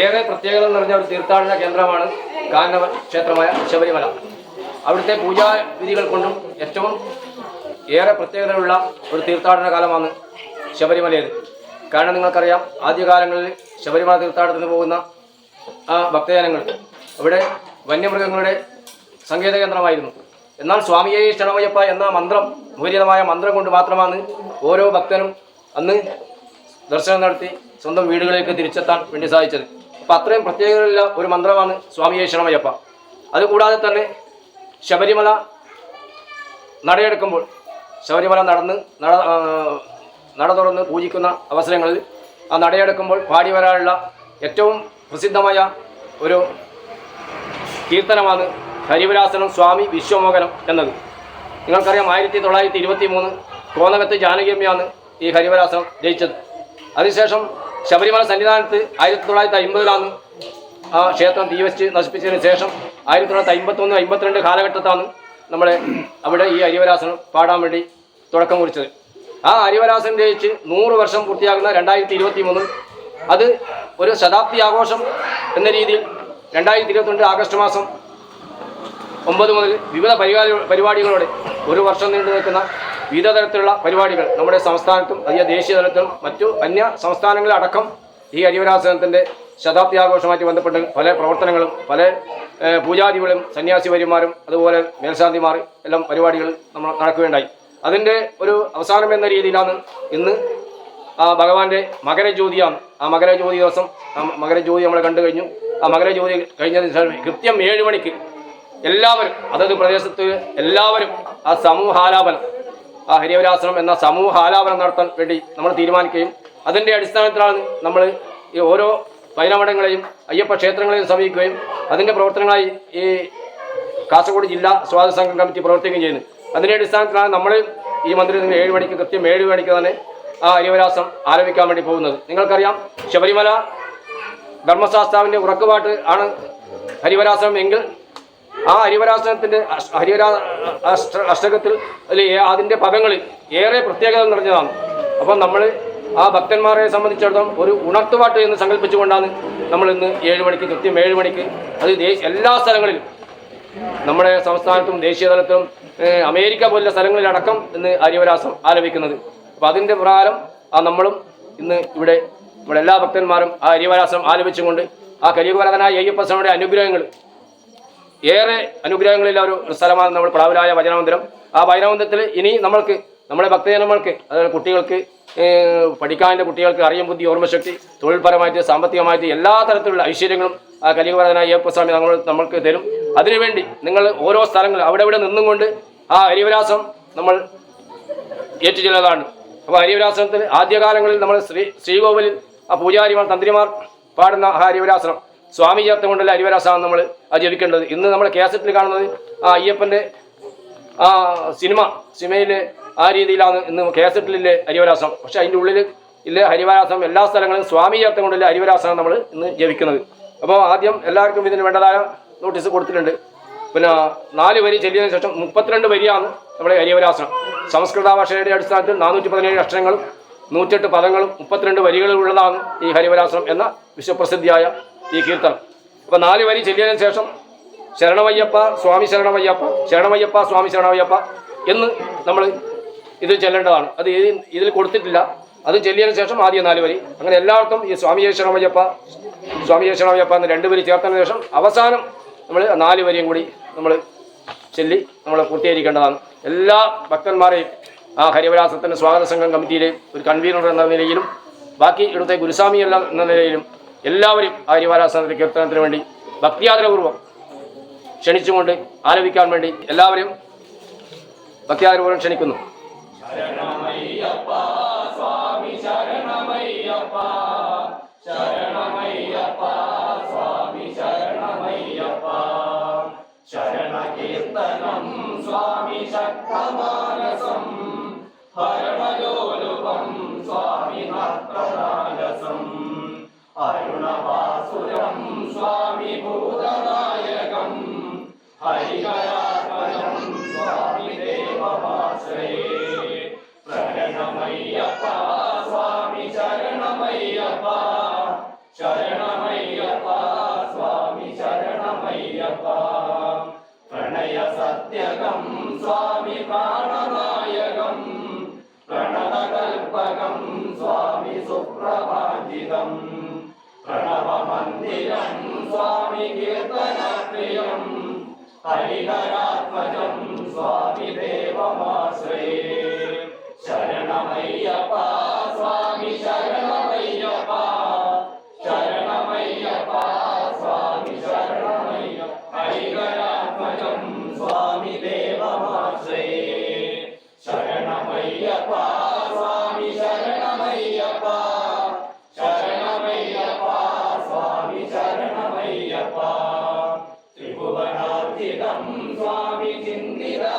ഏറെ പ്രത്യേകത നിറഞ്ഞ ഒരു തീർത്ഥാടന കേന്ദ്രമാണ് ഗാന്ധവ ക്ഷേത്രമായ ശബരിമല. അവിടുത്തെ പൂജാവിധികൾ കൊണ്ടും ഏറ്റവും ഏറെ പ്രത്യേകതയുള്ള ഒരു തീർത്ഥാടന കാലമാണ് ശബരിമലയിൽ. കാരണം നിങ്ങൾക്കറിയാം ആദ്യകാലങ്ങളിൽ ശബരിമല തീർത്ഥാടനത്തിന് പോകുന്ന ആ ഭക്തജനങ്ങൾ അവിടെ വന്യമൃഗങ്ങളുടെ സങ്കേത കേന്ദ്രമായിരുന്നു. എന്നാൽ സ്വാമിയെ ക്ഷണമയ്യപ്പ എന്ന മന്ത്രം മൂല്യതമായ മന്ത്രം കൊണ്ട് മാത്രമാണ് ഓരോ ഭക്തനും അന്ന് ദർശനം നടത്തി സ്വന്തം വീടുകളിലേക്ക് തിരിച്ചെത്താൻ വേണ്ടി സാധിച്ചത്. അപ്പം അത്രയും പ്രത്യേകതയുള്ള ഒരു മന്ത്രമാണ് സ്വാമിയെ ക്ഷണമയ്യപ്പ അതുകൂടാതെ തന്നെ ശബരിമല നടയെടുക്കുമ്പോൾ ശബരിമല നടന്ന് നട നട തുറന്ന് പൂജിക്കുന്ന അവസരങ്ങളിൽ ആ നടയെടുക്കുമ്പോൾ പാടി വരാനുള്ള ഏറ്റവും പ്രസിദ്ധമായ ഒരു കീർത്തനമാണ് ഹരിവരാസനം സ്വാമി വിശ്വമോഹനം എന്നത്. നിങ്ങൾക്കറിയാം ആയിരത്തി തൊള്ളായിരത്തി ഇരുപത്തി മൂന്ന് കോന്നകത്ത് ഈ ഹരിവരാസനം ജയിച്ചത്. അതിനുശേഷം ശബരിമല സന്നിധാനത്ത് ആയിരത്തി തൊള്ളായിരത്തി അമ്പതിലാണ് ആ ക്ഷേത്രം തീവച്ച് നശിപ്പിച്ചതിന് ശേഷം ആയിരത്തി തൊള്ളായിരത്തി അമ്പത്തൊന്ന് അമ്പത്തിരണ്ട് കാലഘട്ടത്താണ് നമ്മളെ അവിടെ ഈ അരിവരാസനം പാടാൻ വേണ്ടി തുടക്കം കുറിച്ചത്. ആ അരിവരാസനം രചിച്ച് നൂറ് വർഷം പൂർത്തിയാകുന്ന രണ്ടായിരത്തി ഇരുപത്തി മൂന്ന് അത് ഒരു ശതാബ്ദി ആഘോഷം എന്ന രീതിയിൽ രണ്ടായിരത്തി ഇരുപത്തിരണ്ട് ആഗസ്റ്റ് മാസം ഒമ്പത് മുതൽ വിവിധ പരിപാടി പരിപാടികളോടെ ഒരു വർഷം നീണ്ടു നിൽക്കുന്ന വിവിധ തരത്തിലുള്ള പരിപാടികൾ നമ്മുടെ സംസ്ഥാനത്തും അതിയ ദേശീയ തലത്തിലും മറ്റു അന്യ സംസ്ഥാനങ്ങളിലടക്കം ഈ ഹരിവരാസനത്തിന്റെ ശതാബ്ദി ആഘോഷമായിട്ട് ബന്ധപ്പെട്ട് പല പ്രവർത്തനങ്ങളും പല പൂജാരികളും സന്യാസിവര്യന്മാരും അതുപോലെ മേൽശാന്തിമാർ എല്ലാം പരിപാടികൾ നമ്മൾ നടക്കുകയുണ്ടായി. അതിന്റെ ഒരു അവസാനം എന്ന രീതിയിലാണ് ഇന്ന് ആ ഭഗവാന്റെ മകരജ്യോതിയാണ്. ആ മകരജ്യോതി ദിവസം ആ മകരജ്യോതി നമ്മൾ കണ്ടു കഴിഞ്ഞു. ആ മകരജ്യോതി കഴിഞ്ഞതിന് ശേഷം കൃത്യം ഏഴ് മണിക്ക് എല്ലാവരും അതത് പ്രദേശത്ത് എല്ലാവരും ആ സമൂഹാലാപനം ആ ഹരിവരാശ്രമം എന്ന സമൂഹ ആലാപനം നടത്താൻ വേണ്ടി നമ്മൾ തീരുമാനിക്കുകയും അതിന്റെ അടിസ്ഥാനത്തിലാണ് നമ്മൾ ഈ ഓരോ പൈനമഠങ്ങളെയും അയ്യപ്പ ക്ഷേത്രങ്ങളെയും സമീപിക്കുകയും അതിന്റെ പ്രവർത്തനങ്ങളായി ഈ കാസർഗോഡ് ജില്ലാ സ്വാതന്ത്ര്യ സംഘം കമ്മിറ്റി പ്രവർത്തിക്കുകയും ചെയ്യുന്നു. അതിന്റെ അടിസ്ഥാനത്തിലാണ് നമ്മൾ ഈ മന്ദിരത്തിൽ നിന്ന് ഏഴ് മണിക്ക് കൃത്യം ഏഴ് മണിക്ക് തന്നെ ആ ഹരിവരാസം ആരംഭിക്കാൻ വേണ്ടി പോകുന്നത്. നിങ്ങൾക്കറിയാം ശബരിമല ധർമ്മശാസ്താവിന്റെ ഉറക്കുപാട്ട് ആണ് ഹരിവരാസം എങ്കിൽ ആ ഹരിവരാസനത്തിന്റെ അഷ്- ഹരിവരാ അഷ്ട അഷ്ടകത്തിൽ അതിന്റെ പദങ്ങളിൽ ഏറെ പ്രത്യേകത നിറഞ്ഞതാണ് അപ്പം നമ്മൾ ആ ഭക്തന്മാരെ സംബന്ധിച്ചിടത്തോളം ഒരു ഉണർത്തുപാട്ട് എന്ന് സങ്കല്പിച്ചുകൊണ്ടാണ് നമ്മൾ ഇന്ന് ഏഴ് മണിക്ക് കൃത്യം ഏഴ് മണിക്ക് അത് എല്ലാ സ്ഥലങ്ങളിലും നമ്മുടെ സംസ്ഥാനത്തും ദേശീയ തലത്തിലും അമേരിക്ക പോലുള്ള സ്ഥലങ്ങളിലടക്കം ഇന്ന് ഹരിവരാസം ആലപിക്കുന്നത്. അപ്പോൾ അതിന്റെ പ്രകാരം ആ നമ്മളും ഇന്ന് ഇവിടെ നമ്മുടെ എല്ലാ ഭക്തന്മാരും ആ ഹരിവരാസം ആലപിച്ചുകൊണ്ട് ആ കലിയുഗവരതനായ അയ്യപ്പ സ്വാമിയുടെ അനുഗ്രഹങ്ങൾ ഏറെ അനുഗ്രഹങ്ങളില്ല ഒരു സ്ഥലമാണ് നമ്മൾ പ്ലാവിലായ വചനമന്ദിരം. ആ വചനമന്ദിരത്തിൽ ഇനി നമ്മൾക്ക് നമ്മുടെ ഭക്തജനങ്ങൾക്ക് അതായത് കുട്ടികൾക്ക് പഠിക്കാന്റെ കുട്ടികൾക്ക് അറിയും ബുദ്ധി ഓർമ്മശക്തി തൊഴിൽപരമായിട്ട് സാമ്പത്തികമായിട്ട് എല്ലാ തരത്തിലുള്ള ഐശ്വര്യങ്ങളും ആ കലിയുഗവരനായ യേപ്പസ്വാമി സ്വാമി നമ്മൾ നമ്മൾക്ക് തരും. അതിനുവേണ്ടി നിങ്ങൾ ഓരോ സ്ഥലങ്ങളിൽ അവിടെ ഇവിടെ നിന്നും കൊണ്ട് ആ ഹരിവരാസം നമ്മൾ ഏറ്റുചൊല്ലതാണ് അപ്പോൾ ഹരിവരാസനത്തിൽ ആദ്യകാലങ്ങളിൽ നമ്മൾ ശ്രീ ശ്രീകോവിലിൽ ആ പൂജാരിമാർ തന്ത്രിമാർ പാടുന്ന ഹരിവരാസനം. സ്വാമി ചേർത്ത കൊണ്ടല്ല അരിവരാസാണ് നമ്മൾ ജപിക്കേണ്ടത് ഇന്ന് നമ്മൾ കേസറ്റിൽ കാണുന്നത് ആ അയ്യപ്പന്റെ ആ സിനിമ സിനിമയിലെ ആ രീതിയിലാണ് ഇന്ന് കേസറ്റിലെ ഹരിവരാസം പക്ഷെ അതിന്റെ ഉള്ളിൽ ഇല്ലേ ഹരിവരാസം എല്ലാ സ്ഥലങ്ങളിലും സ്വാമി ചേർത്ത കൊണ്ടുള്ള ഹരിവരാസനം നമ്മൾ ഇന്ന് ജപിക്കുന്നത് അപ്പോൾ ആദ്യം എല്ലാവർക്കും ഇതിന് വേണ്ടതായ നോട്ടീസ് കൊടുത്തിട്ടുണ്ട്. പിന്നെ നാല് വരി ചെല്ലിയതിനു ശേഷം മുപ്പത്തിരണ്ട് വരിയാണ് നമ്മുടെ ഹരിവരാസനം സംസ്കൃത ഭാഷയുടെ അടിസ്ഥാനത്തിൽ നാനൂറ്റി പതിനേഴ് അക്ഷരങ്ങളും നൂറ്റെട്ട് പദങ്ങളും മുപ്പത്തിരണ്ട് വരികളുള്ളതാണ് ഈ ഹരിവരാസനം എന്ന വിശ്വപ്രസിദ്ധിയായ ഈ കീർത്തനം. അപ്പം നാല് വരി ചെല്ലിയതിനു ശേഷം ശരണമയ്യപ്പ സ്വാമി ശരണമയ്യപ്പ ശരണമയ്യപ്പ സ്വാമി ശരണമയ്യപ്പ എന്ന് നമ്മൾ ഇത് ചെല്ലേണ്ടതാണ്. അത് ഇതിൽ കൊടുത്തിട്ടില്ല. അത് ചെല്ലിയതിനു ശേഷം ആദ്യം നാല് വരി. അങ്ങനെ എല്ലാവർക്കും ഈ സ്വാമി ശരണമയ്യപ്പ സ്വാമി ശരണമയ്യപ്പ എന്ന് രണ്ട് വരി ചേർത്തതിന് ശേഷം അവസാനം നമ്മൾ നാല് വരിയും കൂടി നമ്മൾ ചെല്ലി നമ്മൾ പൂർത്തീകരിക്കേണ്ടതാണ്. എല്ലാ ഭക്തന്മാരെയും ആ ഹരിവരാസത്തിന്റെ സ്വാഗത സംഘം കമ്മിറ്റിയിലെ ഒരു കൺവീനർ എന്ന നിലയിലും ബാക്കി ഇവിടുത്തെ ഗുരുസ്വാമി എന്ന നിലയിലും എല്ലാവരും ആ ഹരിവരാസനത്തിന്റെ കീർത്തനത്തിന് വേണ്ടി ഭക്തിയാദരപൂർവം ക്ഷണിച്ചുകൊണ്ട് ആലപിക്കാൻ വേണ്ടി എല്ലാവരും ഭക്തിയാദരപൂർവം ക്ഷണിക്കുന്നു. प्रणवकल्पयकं स्वामि प्राणनायकं प्रणवकल्पकं स्वामि सुप्रभाजितम् प्रणवमन्दिरं स्वामि कीर्तनप्रियं हरिहरात्मजं स्वामि देवमाश्रये शरणमय्यपा சுவாமி சிந்திரா